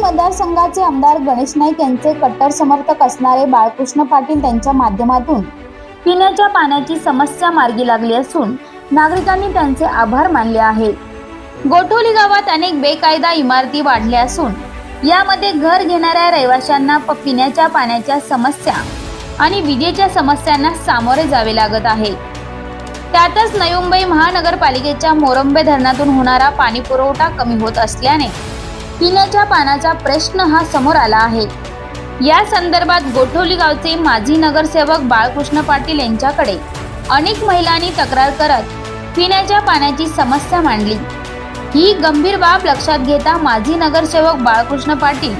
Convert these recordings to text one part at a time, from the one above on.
मतदारसंघाचे आमदार गणेश नाईक यांचे कट्टर समर्थक असणारे बाळकृष्ण पाटील त्यांच्या माध्यमातून पिण्याच्या पाण्याची समस्या मार्गी लागली असून नागरिकांनी त्यांचे आभार मानले आहेत. गोठोली गावात अनेक बेकायदा इमारती वाढल्या असून यामध्ये घर घेणाऱ्या रहिवाशांना प- पिण्याच्या पाण्याच्या समस्या आणि विजेच्या समस्यांना सामोरे जावे लागत आहे. त्यातच नवी मुंबई महानगरपालिकेच्या मोरंबे धरणातून होणारा पाणीपुरवठा कमी होत असल्याने पिण्याच्या पाण्याचा प्रश्न हा समोर आला आहे. या संदर्भात गोठवली गावचे माजी नगरसेवक बाळकृष्ण पाटील यांच्याकडे अनेक महिलांनी तक्रार करत पिण्याच्या पाण्याची समस्या मांडली. ही गंभीर बाब लक्षात घेता माजी नगरसेवक बाळकृष्ण पाटील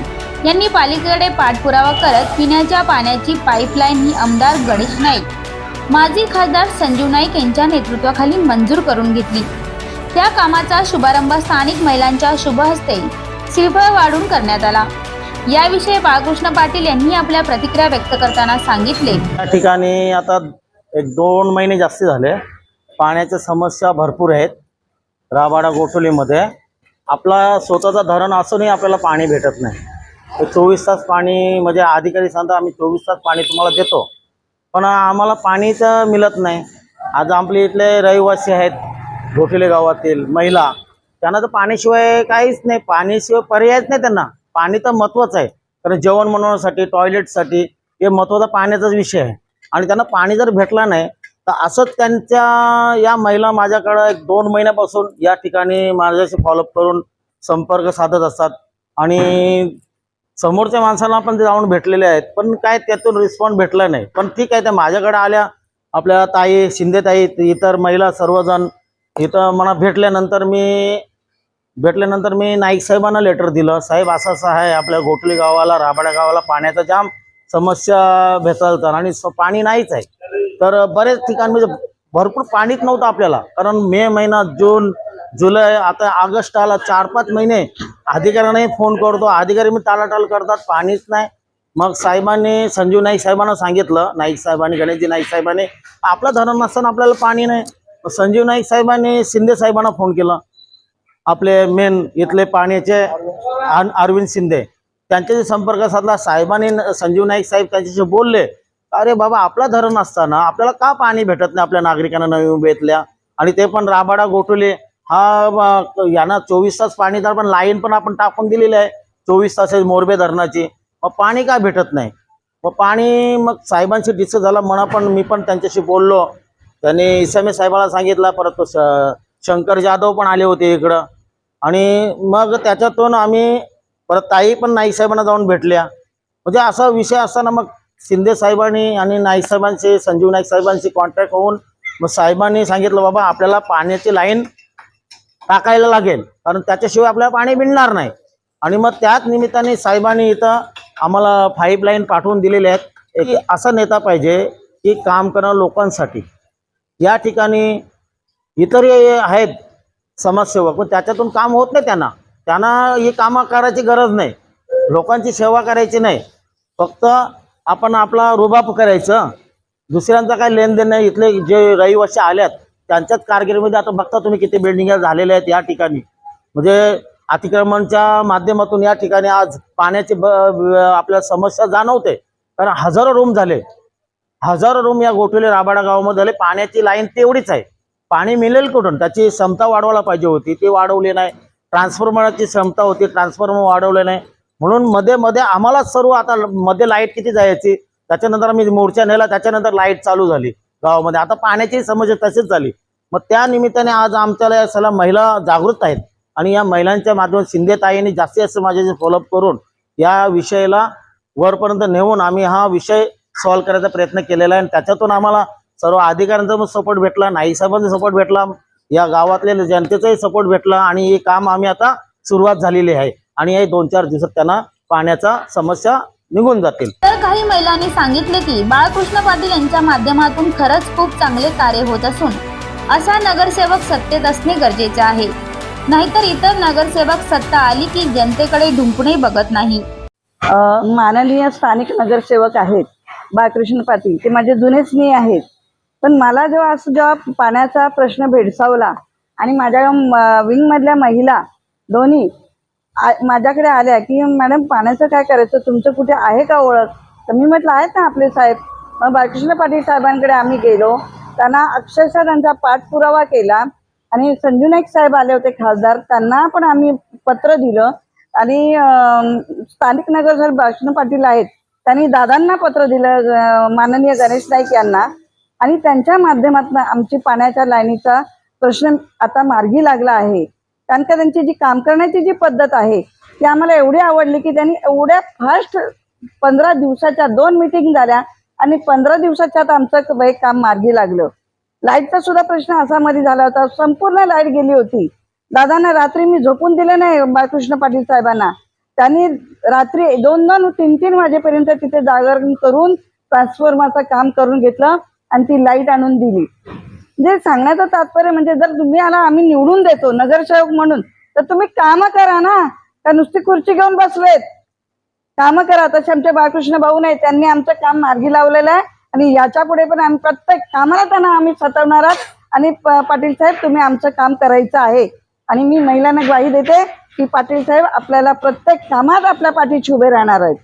यांनी पालिकेकडे पाठपुरावा करत पिण्याच्या पाण्याची पाईपलाईन ही आमदार गणेश नाईक माजी खासदार संजीव नाईक यांच्या नेतृत्वाखाली मंजूर करून घेतली. त्या कामाचा शुभारंभ स्थानिक महिलांच्या शुभहस्ते श्रीफळ वाढून करण्यात आला. याविषयी बाळकृष्ण पाटील यांनी आपल्या प्रतिक्रिया व्यक्त करताना सांगितले. या ठिकाणी आता एक दोन महिने जास्ती झाले. पाण्याच्या समस्या भरपूर आहेत. राबाडा गोठोलीमध्ये. आपला स्वतःचा धरण असूनही आपल्याला पाणी भेटत नाही. चोवीस तास पाणी म्हणजे अधिकारी सांगतात आम्ही चोवीस तास पाणी तुम्हाला देतो. पण आम्हाला पाणी तर मिळत नाही. आज आपले इथले रहिवासी आहेत गोठोली गावातील महिला. त्यांना तर पाण्याशिवाय काहीच नाही पाण्याशिवाय पर्यायच नाही त्यांना. पाणी तर महत्वाचं आहे. कारण जेवण बनवण्यासाठी टॉयलेटसाठी हे महत्त्वाचा पाण्याचाच विषय आहे. आणि त्यांना पाणी जर भेटला नाही तर असंच त्यांच्या या महिला माझ्याकडं एक दोन महिन्यापासून या ठिकाणी माझ्याशी फॉलोअप करून संपर्क साधत असतात. आणि समोरच्या माणसाला पण ते जाऊन भेटलेले आहेत. पण काय त्यातून रिस्पॉन्स भेटला नाही. पण ठीक आहे त्या माझ्याकडे आल्या. आपल्या ताई शिंदे ताई इतर महिला सर्वजण इथं मला भेटल्यानंतर मी भेटल्यानंतर मी नाईक साहेबांना लेटर दिलं. साहेब असं असं आहे आपल्या गोटली गावाला राबाड्या गावाला पाण्याचा जाम समस्या भेसळतात आणि पाणी नाहीच आहे. तर बरेच ठिकाण म्हणजे भरपूर पाणीच नव्हतं आपल्याला. कारण मे महिना जून जुलै आता ऑगस्ट आला चार पाच महिने अधिकाऱ्यांनाही फोन करतो. अधिकारी मी टाळाटाळ करतात पाणीच नाही. मग साहेबांनी संजीव नाईक साहेबांना सांगितलं. नाईक साहेबांनी गणेशजी नाईक साहेबांनी आपलं धरण नसताना आपल्याला पाणी नाही. संजीव नाईक साहेबांनी शिंदे साहेबांना फोन केला. आपले मेन इथले पाण्याचे अन- अरविंद शिंदे. त्यांच्याशी संपर्क साधला. साहेबांनी संजीव नाईक साहेब त्यांच्याशी बोलले. अरे बाबा आपला धरण असताना आपल्याला का पाणी भेटत नाही आपल्या नागरिकांना नवी मुंबईतल्या आणि ते पण राबाडा गोठुले. हा यांना चोवीस तास पाणी तर पण लाईन पण आपण टाकून दिलेली आहे. चोवीस तास मोरबे धरणाची. मग पाणी का भेटत नाही? मग पाणी मग साहेबांशी डिस्कस झाला. म्हणा पण मी पण त्यांच्याशी बोललो. त्यांनी इसामे साहेबाला सांगितलं परत तो शंकर जाधव पण आले होते इकडं. आणि मग त्याच्यातून आम्ही परत ताई पण नाईक साहेबांना जाऊन भेटल्या. म्हणजे असा विषय असताना मग शिंदे साहेबांनी आणि नाईक साहेबांशी संजीव नाईक साहेबांशी कॉन्टॅक्ट होऊन मग साहेबांनी सांगितलं बाबा आपल्याला पाण्याची लाईन टाकायला लागेल. कारण त्याच्याशिवाय आपल्याला पाणी मिळणार नाही. आणि मग त्याच निमित्ताने साहेबांनी इथं आम्हाला पाईप लाईन पाठवून दिलेले आहेत. एक असा नेता पाहिजे की काम करणं लोकांसाठी. या ठिकाणी इतर आहेत समाजसेवक पण त्याच्यातून काम होत नाही त्यांना. त्यांना ही कामं करायची गरज नाही. लोकांची सेवा करायची नाही. फक्त आपण आपला रुबाब करायचं. दुसऱ्यांचा काय लेनदेन नाही. इथले जे रहिवासी आल्यात त्यांच्याच कारगिरीमध्ये आता बघता तुम्ही किती बिल्डिंग झालेल्या आहेत या ठिकाणी. म्हणजे अतिक्रमणच्या माध्यमातून या ठिकाणी आज पाण्याची ब आपल्याला समस्या जाणवते. कारण हजारो रूम झाले. हजारो रूम या गोठवले राबाडा गावामध्ये झाले. पाण्याची लाईन तेवढीच आहे. पाणी मिळेल कुठून? त्याची क्षमता वाढवायला पाहिजे होती ती वाढवली नाही. ट्रान्सफॉर्मरची क्षमता होती ट्रान्सफॉर्मर वाढवले नाही. म्हणून मध्ये मध्ये आम्हाला सर्व आता मध्ये लाइट किती जायची? त्याच्यानंतर आम्ही मोर्चा नेला त्याच्यानंतर लाइट चालू झाली गावामध्ये. आता पाण्याची समस्या तशीच झाली. मग त्या निमित्ताने आज आमच्याला या सगळ्या महिला जागृत आहेत. आणि या महिलांच्या माध्यमात शिंदे ताईंनी जास्तीत जास्त माझ्याशी फॉलोअप करून या विषयाला वरपर्यंत नेऊन आम्ही हा विषय सॉल्व्ह करायचा प्रयत्न केलेला आहे. आणि त्याच्यातून आम्हाला सर्व अधिकाऱ्यांचा पण सपोर्ट भेटला नाईक साहेबांचा सपोर्ट भेटला या गावातल्या जनतेचाही सपोर्ट भेटला आणि हे काम आम्ही आता सुरुवात झालेली आहे. आणि हे दोन चार दिवसात त्यांना पाण्याचा समस्या निघून जातील. तर काही महिलांनी सांगितले की बाळकृष्ण पाटील यांच्या माध्यमातून खरंच खूप चांगले कार्य होत असून असा नगरसेवक सत्तेत असणे गरजेचे आहे. नाहीतर इतर नगरसेवक सत्ता आली की जनतेकडे ढुंकूनही बघत नाही. माननीय स्थानिक नगरसेवक आहेत बाळकृष्ण पाटील. ते माझे जुने स्नेही आहेत. पण मला जेव्हा असं जेव्हा पाण्याचा प्रश्न भेडसावला आणि माझ्या विंग मधल्या महिला दोन्ही माझ्याकडे आल्या की मॅडम पाण्याचं काय करायचं? तुमचं कुठे आहे का ओळख? तर मी म्हटलं आहेत ना आपले साहेब. मग बालकृष्ण पाटील साहेबांकडे आम्ही गेलो. त्यांना अक्षरशः त्यांचा पाठपुरावा केला आणि संजू नाईक साहेब आले होते खासदार. त्यांना पण आम्ही पत्र दिलं. आणि स्थानिक स्थानिक नगरसेवक बालकृष्ण पाटील आहेत. त्यांनी दादांना पत्र दिलं माननीय गणेश नाईक यांना. आणि त्यांच्या माध्यमातून आमची पाण्याच्या लाईनीचा प्रश्न आता मार्गी लागला आहे. कारण का त्यांची जी काम करण्याची जी पद्धत आहे ती आम्हाला एवढी आवडली की त्यांनी एवढ्या फास्ट पंधरा दिवसाच्या दोन मिटिंग झाल्या आणि पंधरा दिवसाच्या आमचं वय काम मार्गी लागलं. लाईटचा सुद्धा प्रश्न असा मध्ये झाला होता. संपूर्ण लाइट गेली होती. दादांना रात्री मी झोपून दिलं नाही बाळकृष्ण पाटील साहेबांना. त्यांनी रात्री दोन दोन तीन तीन वाजेपर्यंत तिथे जागरण करून ट्रान्सफॉर्मरचं काम करून घेतलं. आणि ती लाइट आणून दिली. म्हणजे सांगण्याचं तात्पर्य म्हणजे जर तुम्ही आला आम्ही निवडून देतो नगरसेवक म्हणून तर तुम्ही काम करा ना. का नुसती खुर्ची घेऊन बसलेत? काम करा. तसे आमचे बाळकृष्ण भाऊ नाही त्यांनी आमचं काम मार्गी लावलेलं आहे. आणि याच्यापुढे पण आम्ही प्रत्येक कामाला त्यांना आम्ही सतवणार आहोत. आणि पाटील साहेब तुम्ही आमचं काम करायचं आहे. आणि मी महिलांना ग्वाही देते की पाटील साहेब आपल्याला प्रत्येक कामात आपल्या पाठीशी उभे राहणार आहेत.